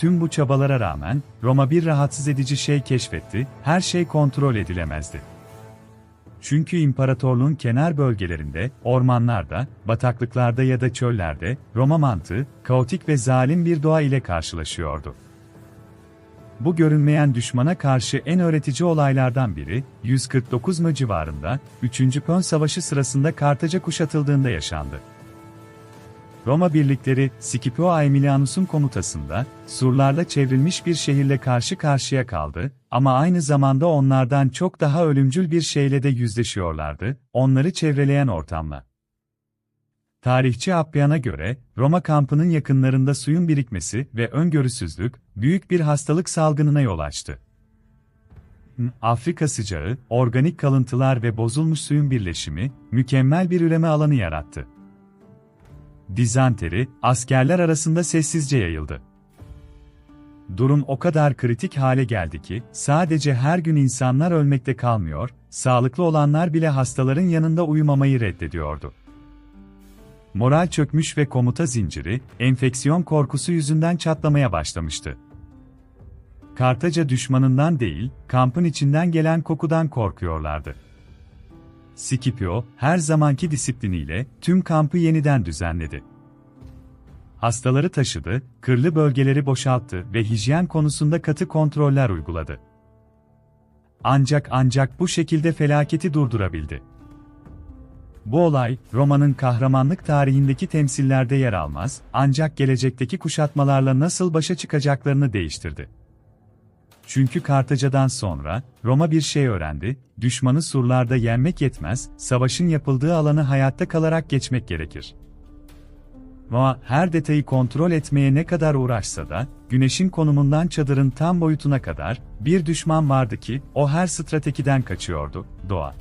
tüm bu çabalara rağmen, Roma bir rahatsız edici şey keşfetti, her şey kontrol edilemezdi. Çünkü imparatorluğun kenar bölgelerinde, ormanlarda, bataklıklarda ya da çöllerde, Roma mantığı, kaotik ve zalim bir doğa ile karşılaşıyordu. Bu görünmeyen düşmana karşı en öğretici olaylardan biri, 149 mı civarında, 3. Pön Savaşı sırasında Kartaca kuşatıldığında yaşandı. Roma birlikleri, Scipio Aemilianus'un komutasında, surlarla çevrilmiş bir şehirle karşı karşıya kaldı, ama aynı zamanda onlardan çok daha ölümcül bir şeyle de yüzleşiyorlardı, onları çevreleyen ortamla. Tarihçi Appian'a göre, Roma kampının yakınlarında suyun birikmesi ve öngörüsüzlük, büyük bir hastalık salgınına yol açtı. Afrika sıcağı, organik kalıntılar ve bozulmuş suyun birleşimi, mükemmel bir üreme alanı yarattı. Dizanteri, askerler arasında sessizce yayıldı. Durum o kadar kritik hale geldi ki, sadece her gün insanlar ölmekte kalmıyor, sağlıklı olanlar bile hastaların yanında uyumamayı reddediyordu. Moral çökmüş ve komuta zinciri, enfeksiyon korkusu yüzünden çatlamaya başlamıştı. Kartaca düşmanından değil, kampın içinden gelen kokudan korkuyorlardı. Scipio, her zamanki disipliniyle tüm kampı yeniden düzenledi. Hastaları taşıdı, kırlı bölgeleri boşalttı ve hijyen konusunda katı kontroller uyguladı. Ancak ancak bu şekilde felaketi durdurabildi. Bu olay, Roma'nın kahramanlık tarihindeki temsillerde yer almaz, ancak gelecekteki kuşatmalarla nasıl başa çıkacaklarını değiştirdi. Çünkü Kartaca'dan sonra, Roma bir şey öğrendi, düşmanı surlarda yenmek yetmez, savaşın yapıldığı alanı hayatta kalarak geçmek gerekir. Ama her detayı kontrol etmeye ne kadar uğraşsa da, güneşin konumundan çadırın tam boyutuna kadar, bir düşman vardı ki, o her stratejiden kaçıyordu, doğa.